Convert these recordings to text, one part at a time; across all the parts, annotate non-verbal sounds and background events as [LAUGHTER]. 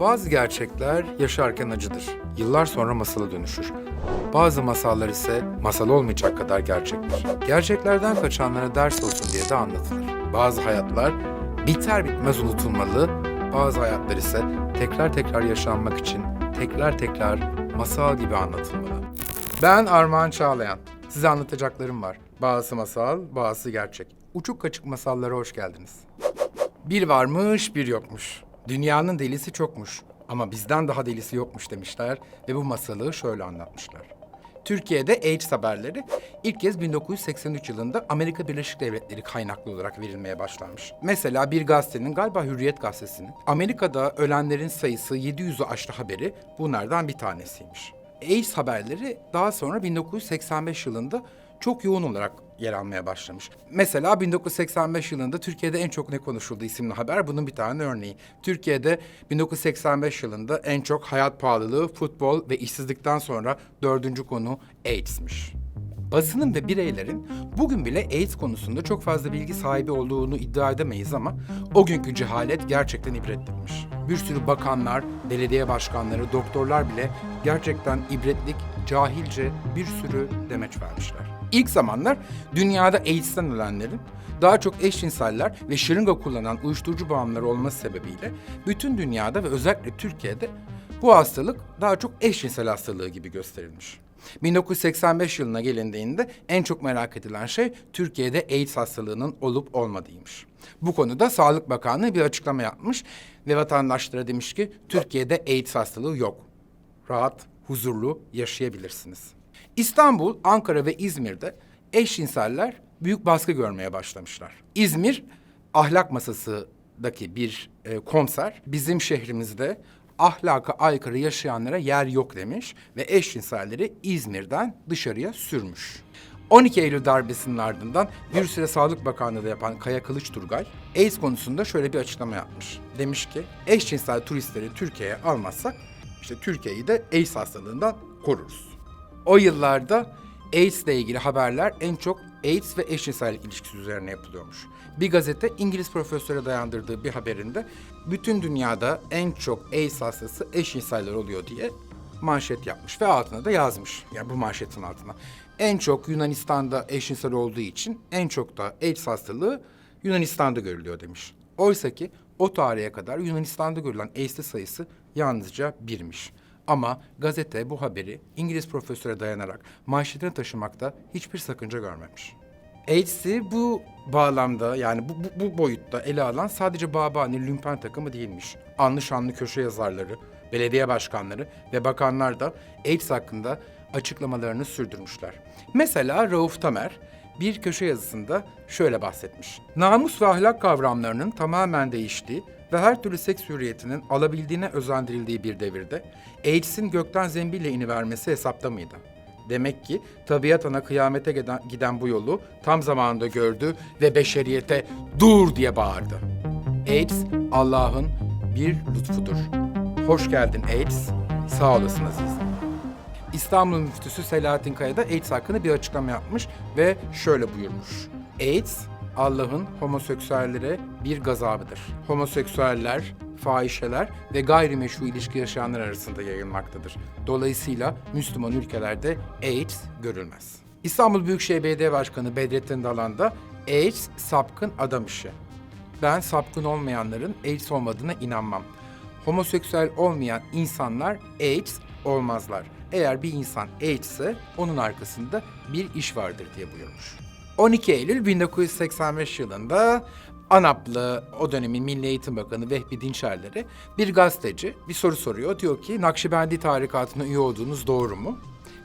Bazı gerçekler yaşarken acıdır. Yıllar sonra masala dönüşür. Bazı masallar ise masal olmayacak kadar gerçektir. Gerçeklerden kaçanlara ders olsun diye de anlatılır. Bazı hayatlar biter bitmez unutulmalı, bazı hayatlar ise tekrar tekrar yaşanmak için tekrar tekrar masal gibi anlatılmalı. Ben Armağan Çağlayan. Size anlatacaklarım var. Bazısı masal, bazısı gerçek. Uçuk kaçık masallara hoş geldiniz. Bir varmış, bir yokmuş. Dünyanın delisi çokmuş ama bizden daha delisi yokmuş demişler ve bu masalı şöyle anlatmışlar. Türkiye'de AIDS haberleri ilk kez 1983 yılında Amerika Birleşik Devletleri kaynaklı olarak verilmeye başlanmış. Mesela bir gazetenin galiba Hürriyet gazetesinin Amerika'da ölenlerin sayısı 700'ü aştı haberi bunlardan bir tanesiymiş. AIDS haberleri daha sonra 1985 yılında çok yoğun olarak yer almaya başlamış. Mesela 1985 yılında Türkiye'de en çok ne konuşuldu isimli haber bunun bir tane örneği. Türkiye'de 1985 yılında en çok hayat pahalılığı, futbol ve işsizlikten sonra dördüncü konu AIDS'miş. Basının ve bireylerin bugün bile AIDS konusunda çok fazla bilgi sahibi olduğunu iddia edemeyiz ama o günkü cehalet gerçekten ibretlikmiş. Bir sürü bakanlar, belediye başkanları, doktorlar bile gerçekten ibretlik, cahilce bir sürü demeç vermişler. İlk zamanlar dünyada AIDS'ten ölenlerin daha çok eşcinseller ve şırınga kullanan uyuşturucu bağımlıları olması sebebiyle bütün dünyada ve özellikle Türkiye'de bu hastalık daha çok eşcinsel hastalığı gibi gösterilmiş. 1985 yılına gelindiğinde en çok merak edilen şey Türkiye'de AIDS hastalığının olup olmadığıymış. Bu konuda Sağlık Bakanlığı bir açıklama yapmış ve vatandaşlara demiş ki Türkiye'de AIDS hastalığı yok. Rahat, huzurlu yaşayabilirsiniz. İstanbul, Ankara ve İzmir'de eşcinseller büyük baskı görmeye başlamışlar. İzmir ahlak masasındaki bir e, konser bizim şehrimizde ahlaka aykırı yaşayanlara yer yok demiş ve eşcinselleri İzmir'den dışarıya sürmüş. 12 Eylül darbesinin ardından bir süre Sağlık Bakanlığı yapan Kaya Kılıçturgay, AIDS konusunda şöyle bir açıklama yapmış. Demiş ki, eşcinsel turistleri Türkiye'ye almazsak, işte Türkiye'yi de AIDS hastalığından koruruz. O yıllarda AIDS ile ilgili haberler en çok AIDS ve eşcinsellik ilişkisi üzerine yapılıyormuş. Bir gazete İngiliz profesöre dayandırdığı bir haberinde bütün dünyada en çok AIDS hastası eşcinseller oluyor diye manşet yapmış ve altına da yazmış. Yani bu manşetin altına. En çok Yunanistan'da eşcinsel olduğu için en çok da AIDS hastalığı Yunanistan'da görülüyor demiş. Oysa ki o tarihe kadar Yunanistan'da görülen AIDS'li sayısı yalnızca birmiş. Ama gazete bu haberi İngiliz profesöre dayanarak manşetine taşımakta hiçbir sakınca görmemiş. AIDS'i bu bağlamda yani bu, bu, bu boyutta ele alan sadece Babani lümpen takımı değilmiş. Anlı şanlı köşe yazarları, belediye başkanları ve bakanlar da AIDS hakkında açıklamalarını sürdürmüşler. Mesela Rauf Tamer bir köşe yazısında şöyle bahsetmiş. Namus ve ahlak kavramlarının tamamen değiştiği ve her türlü seks hürriyetinin alabildiğine özendirildiği bir devirde AIDS'in gökten zembille inivermesi hesapta mıydı? Demek ki tabiat ana kıyamete giden, giden bu yolu tam zamanında gördü ve beşeriyete dur diye bağırdı. AIDS Allah'ın bir lütfudur. Hoş geldin AIDS. Sağ olasın Aziz. İstanbul Müftüsü Selahattin Kaya da AIDS hakkında bir açıklama yapmış ve şöyle buyurmuş. AIDS Allah'ın homoseksüellere bir gazabıdır. Homoseksüeller, fahişeler ve gayrimeşru ilişki yaşayanlar arasında yayılmaktadır. Dolayısıyla Müslüman ülkelerde AIDS görülmez. İstanbul Büyükşehir Belediye Başkanı Bedrettin Dalan da AIDS sapkın adam işi. Ben sapkın olmayanların AIDS olmadığına inanmam. Homoseksüel olmayan insanlar AIDS olmazlar. Eğer bir insan AIDS ise onun arkasında bir iş vardır diye buyurmuş. 12 Eylül 1985 yılında ANAP'lı o dönemin Milli Eğitim Bakanı Vehbi Dinçerler'e bir gazeteci bir soru soruyor. Diyor ki Nakşibendi tarikatına üye olduğunuz doğru mu?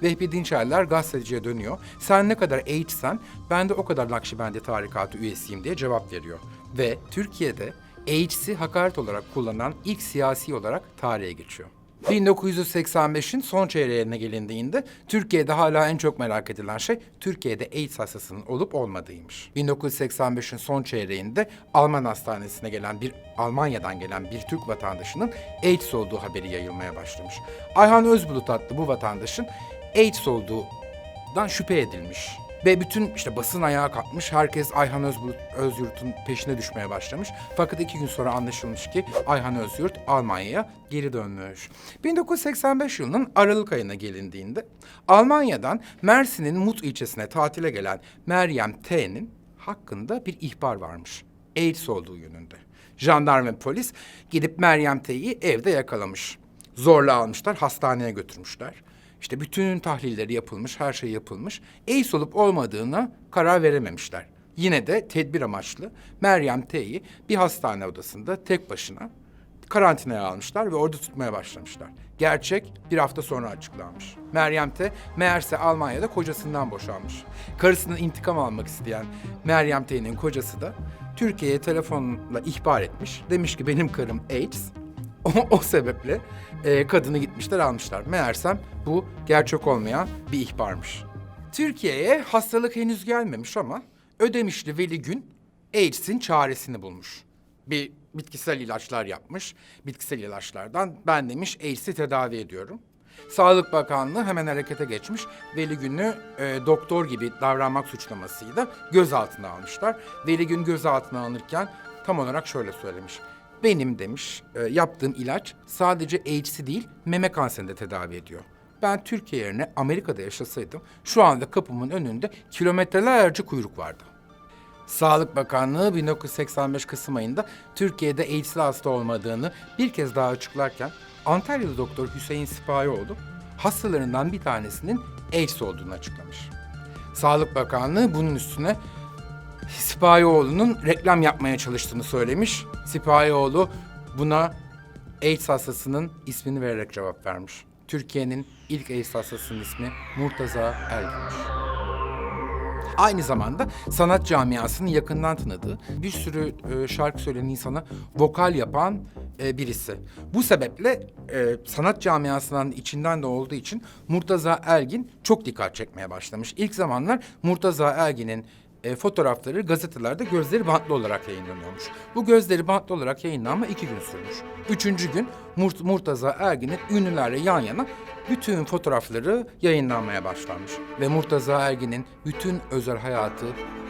Vehbi Dinçerler gazeteciye dönüyor. Sen ne kadar AIDS'sen ben de o kadar Nakşibendi tarikatı üyesiyim diye cevap veriyor. Ve Türkiye'de AIDS'i hakaret olarak kullanan ilk siyasi olarak tarihe geçiyor. 1985'in son çeyreğine gelindiğinde Türkiye'de hala en çok merak edilen şey Türkiye'de AIDS hastasının olup olmadığıymış. 1985'in son çeyreğinde Alman hastanesine gelen bir Almanya'dan gelen bir Türk vatandaşının AIDS olduğu haberi yayılmaya başlamış. Ayhan Özbulut adlı bu vatandaşın AIDS olduğundan şüphe edilmiş. Ve bütün işte basın ayağa kalkmış. Herkes Ayhan Özbulut, Özyurt'un peşine düşmeye başlamış. Fakat iki gün sonra anlaşılmış ki Ayhan Özyurt Almanya'ya geri dönmüş. 1985 yılının Aralık ayına gelindiğinde Almanya'dan Mersin'in Mut ilçesine tatile gelen Meryem T'nin hakkında bir ihbar varmış. AIDS olduğu yönünde. Jandarma polis gidip Meryem T'yi evde yakalamış. Zorla almışlar, hastaneye götürmüşler. İşte bütün tahlilleri yapılmış, her şey yapılmış. AIDS olup olmadığına karar verememişler. Yine de tedbir amaçlı Meryem T'yi bir hastane odasında tek başına karantinaya almışlar ve orada tutmaya başlamışlar. Gerçek bir hafta sonra açıklanmış. Meryem T. meğerse Almanya'da kocasından boşanmış. Karısının intikam almak isteyen Meryem T'nin kocası da Türkiye'ye telefonla ihbar etmiş. Demiş ki benim karım AIDS. [LAUGHS] O, o sebeple e, kadını gitmişler almışlar. Meğersem bu gerçek olmayan bir ihbarmış. Türkiye'ye hastalık henüz gelmemiş ama Ödemişli Veli Gün AIDS'in çaresini bulmuş. Bir bitkisel ilaçlar yapmış. Bitkisel ilaçlardan ben demiş AIDS'i tedavi ediyorum. Sağlık Bakanlığı hemen harekete geçmiş. Veli Gün'ü e, doktor gibi davranmak suçlamasıyla gözaltına almışlar. Veli Gün gözaltına alınırken tam olarak şöyle söylemiş. Benim demiş e, yaptığım ilaç sadece AIDS'i değil meme kanserini de tedavi ediyor. Ben Türkiye yerine Amerika'da yaşasaydım şu anda kapımın önünde kilometrelerce kuyruk vardı. Sağlık Bakanlığı 1985 Kasım ayında Türkiye'de AIDS'li hasta olmadığını bir kez daha açıklarken Antalyalı doktor Hüseyin Sipahioğlu hastalarından bir tanesinin AIDS olduğunu açıklamış. Sağlık Bakanlığı bunun üstüne Sipahioğlu'nun reklam yapmaya çalıştığını söylemiş. Sipahioğlu buna AIDS hastasının ismini vererek cevap vermiş. Türkiye'nin ilk AIDS hastasının ismi Murtaza Ergin'miş. Aynı zamanda sanat camiasının yakından tanıdığı bir sürü e, şarkı söyleyen insana vokal yapan e, birisi. Bu sebeple e, sanat camiasının içinden de olduğu için Murtaza Ergin çok dikkat çekmeye başlamış. İlk zamanlar Murtaza Ergin'in e, fotoğrafları gazetelerde gözleri bantlı olarak yayınlanıyormuş. Bu gözleri bantlı olarak yayınlanma iki gün sürmüş. Üçüncü gün Murt Murtaza Ergin'in ünlülerle yan yana bütün fotoğrafları yayınlanmaya başlanmış. Ve Murtaza Ergin'in bütün özel hayatı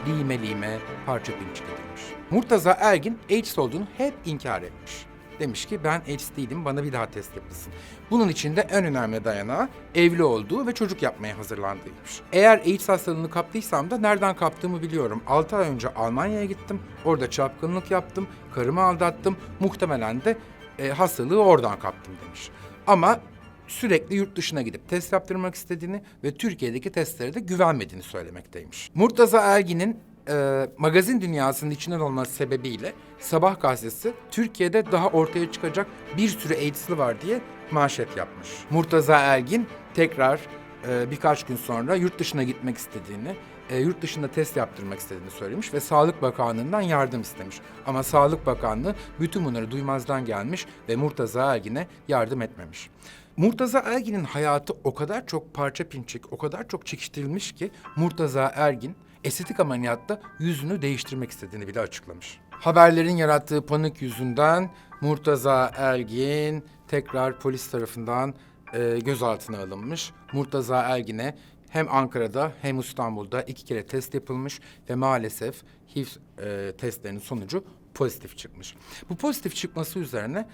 lime lime parça pinçik edilmiş. Murtaza Ergin AIDS olduğunu hep inkar etmiş. Demiş ki ben AIDS değilim bana bir daha test yapılsın. Bunun için de en önemli dayanağı evli olduğu ve çocuk yapmaya hazırlandığıymış. Eğer AIDS hastalığını kaptıysam da nereden kaptığımı biliyorum. 6 ay önce Almanya'ya gittim. Orada çapkınlık yaptım. Karımı aldattım. Muhtemelen de e, hastalığı oradan kaptım demiş. Ama sürekli yurt dışına gidip test yaptırmak istediğini ve Türkiye'deki testlere de güvenmediğini söylemekteymiş. Murtaza Ergin'in e, magazin dünyasının içinden olması sebebiyle Sabah gazetesi Türkiye'de daha ortaya çıkacak bir sürü AIDS'li var diye manşet yapmış. Murtaza Ergin tekrar e, birkaç gün sonra yurt dışına gitmek istediğini, e, yurt dışında test yaptırmak istediğini söylemiş ve Sağlık Bakanlığı'ndan yardım istemiş. Ama Sağlık Bakanlığı bütün bunları duymazdan gelmiş ve Murtaza Ergin'e yardım etmemiş. Murtaza Ergin'in hayatı o kadar çok parça pinçik, o kadar çok çekiştirilmiş ki Murtaza Ergin estetik ameliyatta yüzünü değiştirmek istediğini bile açıklamış. Haberlerin yarattığı panik yüzünden Murtaza Ergin tekrar polis tarafından e, gözaltına alınmış. Murtaza Ergin'e hem Ankara'da hem İstanbul'da iki kere test yapılmış ve maalesef HIV e, testlerinin sonucu pozitif çıkmış. Bu pozitif çıkması üzerine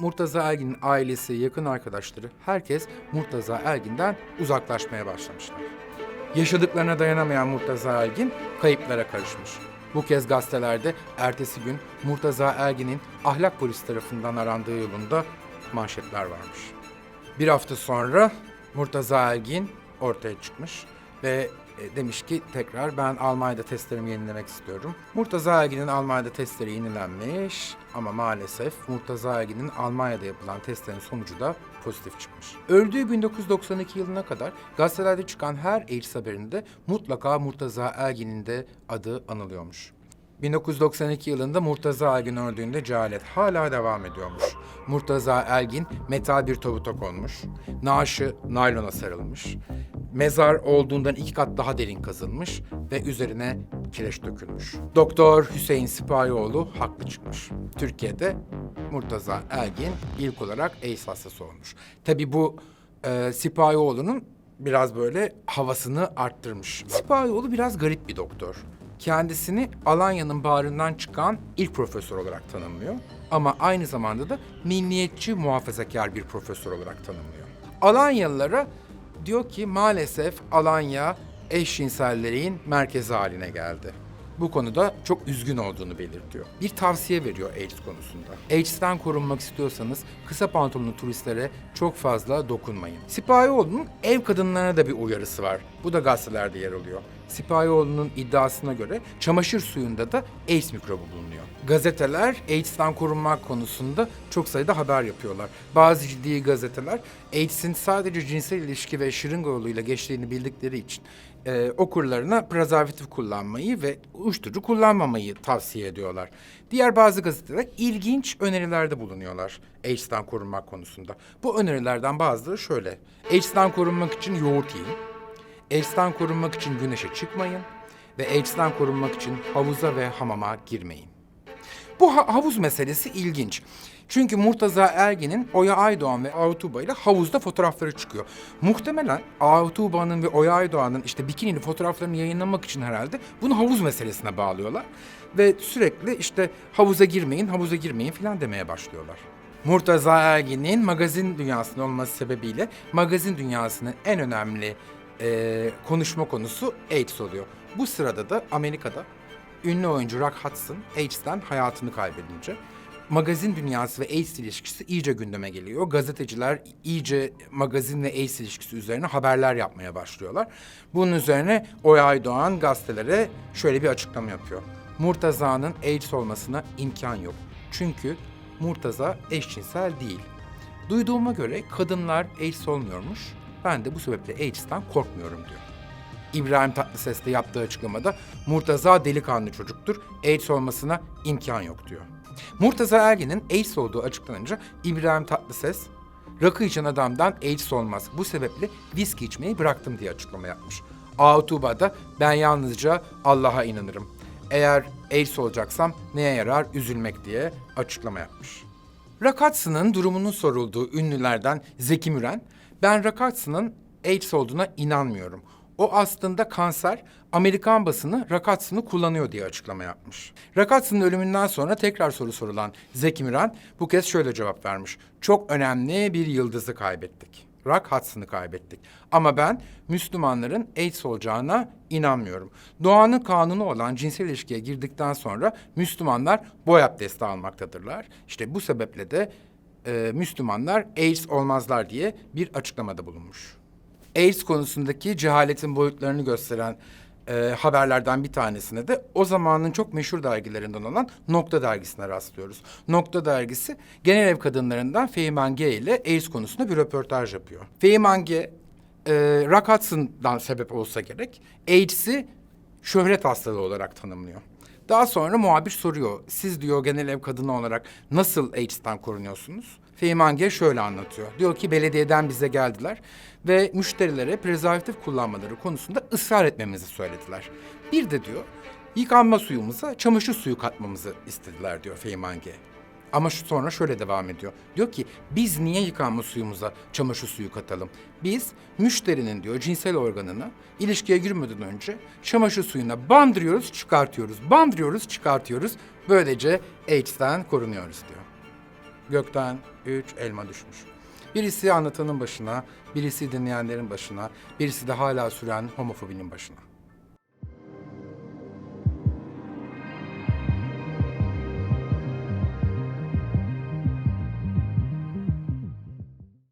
Murtaza Ergin'in ailesi, yakın arkadaşları herkes Murtaza Ergin'den uzaklaşmaya başlamışlar. Yaşadıklarına dayanamayan Murtaza Ergin kayıplara karışmış. Bu kez gazetelerde ertesi gün Murtaza Ergin'in ahlak polisi tarafından arandığı yolunda manşetler varmış. Bir hafta sonra Murtaza Ergin ortaya çıkmış ve e, demiş ki tekrar ben Almanya'da testlerimi yenilemek istiyorum. Murtaza Ergin'in Almanya'da testleri yenilenmiş ama maalesef Murtaza Ergin'in Almanya'da yapılan testlerin sonucu da pozitif çıkmış. Öldüğü 1992 yılına kadar gazetelerde çıkan her AIDS haberinde mutlaka Murtaza Ergin'in de adı anılıyormuş. 1992 yılında Murtaza Ergin öldüğünde cehalet hala devam ediyormuş. Murtaza Ergin metal bir tabuta konmuş. Naaşı naylona sarılmış. Mezar olduğundan iki kat daha derin kazılmış ve üzerine kireç dökülmüş. Doktor Hüseyin Sipahioğlu haklı çıkmış. Türkiye'de Murtaza Ergin ilk olarak AIDS hastası olmuş. Tabii bu e, Sipahioğlu'nun biraz böyle havasını arttırmış. Sipahioğlu biraz garip bir doktor. Kendisini Alanya'nın bağrından çıkan ilk profesör olarak tanımlıyor. Ama aynı zamanda da milliyetçi muhafazakar bir profesör olarak tanımlıyor. Alanyalılara diyor ki maalesef Alanya eşcinsellerin merkezi haline geldi. Bu konuda çok üzgün olduğunu belirtiyor. Bir tavsiye veriyor AIDS konusunda. AIDS'ten korunmak istiyorsanız kısa pantolonlu turistlere çok fazla dokunmayın. Sipahioğlu'nun ev kadınlarına da bir uyarısı var. Bu da gazetelerde yer alıyor. Sipahioğlu'nun iddiasına göre çamaşır suyunda da AIDS mikrobu bulunuyor. Gazeteler AIDS'ten korunmak konusunda çok sayıda haber yapıyorlar. Bazı ciddi gazeteler AIDS'in sadece cinsel ilişki ve şırınga yoluyla geçtiğini bildikleri için e, okurlarına prezervatif kullanmayı ve uyuşturucu kullanmamayı tavsiye ediyorlar. Diğer bazı gazeteler ilginç önerilerde bulunuyorlar AIDS'ten korunmak konusunda. Bu önerilerden bazıları şöyle. AIDS'ten korunmak için yoğurt yiyin. AIDS'ten korunmak için güneşe çıkmayın. Ve AIDS'ten korunmak için havuza ve hamama girmeyin. Bu ha- havuz meselesi ilginç. Çünkü Murtaza Ergin'in Oya Aydoğan ve Avtuba ile havuzda fotoğrafları çıkıyor. Muhtemelen Avtuba'nın ve Oya Aydoğan'ın işte bikinili fotoğraflarını yayınlamak için herhalde bunu havuz meselesine bağlıyorlar. Ve sürekli işte havuza girmeyin, havuza girmeyin falan demeye başlıyorlar. Murtaza Ergin'in magazin dünyasında olması sebebiyle magazin dünyasının en önemli eee, konuşma konusu AIDS oluyor. Bu sırada da Amerika'da ünlü oyuncu Rock Hudson AIDS'ten hayatını kaybedince magazin dünyası ve AIDS ilişkisi iyice gündeme geliyor. Gazeteciler iyice magazin ve AIDS ilişkisi üzerine haberler yapmaya başlıyorlar. Bunun üzerine Oya Aydoğan gazetelere şöyle bir açıklama yapıyor. Murtaza'nın AIDS olmasına imkan yok. Çünkü Murtaza eşcinsel değil. Duyduğuma göre kadınlar AIDS olmuyormuş. Ben de bu sebeple AIDS'ten korkmuyorum diyor. İbrahim Tatlıses de yaptığı açıklamada Murtaza delikanlı çocuktur. AIDS olmasına imkan yok diyor. Murtaza Ergin'in AIDS olduğu açıklanınca İbrahim Tatlıses rakı içen adamdan AIDS olmaz. Bu sebeple viski içmeyi bıraktım diye açıklama yapmış. Autuba da ben yalnızca Allah'a inanırım. Eğer AIDS olacaksam neye yarar üzülmek diye açıklama yapmış. Rakatsı'nın durumunun sorulduğu ünlülerden Zeki Müren, ben Rakatsı'nın AIDS olduğuna inanmıyorum. O aslında kanser, Amerikan basını Rakatsı'nı kullanıyor diye açıklama yapmış. Rakatsı'nın ölümünden sonra tekrar soru sorulan Zeki Müren bu kez şöyle cevap vermiş. Çok önemli bir yıldızı kaybettik. Rock Hudson'ı kaybettik. Ama ben Müslümanların AIDS olacağına inanmıyorum. Doğanın kanunu olan cinsel ilişkiye girdikten sonra Müslümanlar boy abdesti almaktadırlar. İşte bu sebeple de e, Müslümanlar AIDS olmazlar diye bir açıklamada bulunmuş. AIDS konusundaki cehaletin boyutlarını gösteren e, haberlerden bir tanesine de o zamanın çok meşhur dergilerinden olan Nokta dergisine rastlıyoruz. Nokta dergisi genel ev kadınlarından Feyman G ile AIDS konusunda bir röportaj yapıyor. Feyman G, e, Rock Hudson'dan sebep olsa gerek AIDS'i şöhret hastalığı olarak tanımlıyor. Daha sonra muhabir soruyor. Siz diyor genel ev kadını olarak nasıl AIDS'ten korunuyorsunuz? Feyman G şöyle anlatıyor. Diyor ki belediyeden bize geldiler ve müşterilere prezervatif kullanmaları konusunda ısrar etmemizi söylediler. Bir de diyor yıkanma suyumuza çamaşır suyu katmamızı istediler diyor Feyman G. Ama şu sonra şöyle devam ediyor. Diyor ki biz niye yıkanma suyumuza çamaşır suyu katalım? Biz müşterinin diyor cinsel organını ilişkiye girmeden önce çamaşır suyuna bandırıyoruz, çıkartıyoruz. Bandırıyoruz, çıkartıyoruz. Böylece AIDS'ten korunuyoruz diyor. Gökten üç elma düşmüş. Birisi anlatanın başına, birisi dinleyenlerin başına, birisi de hala süren homofobinin başına.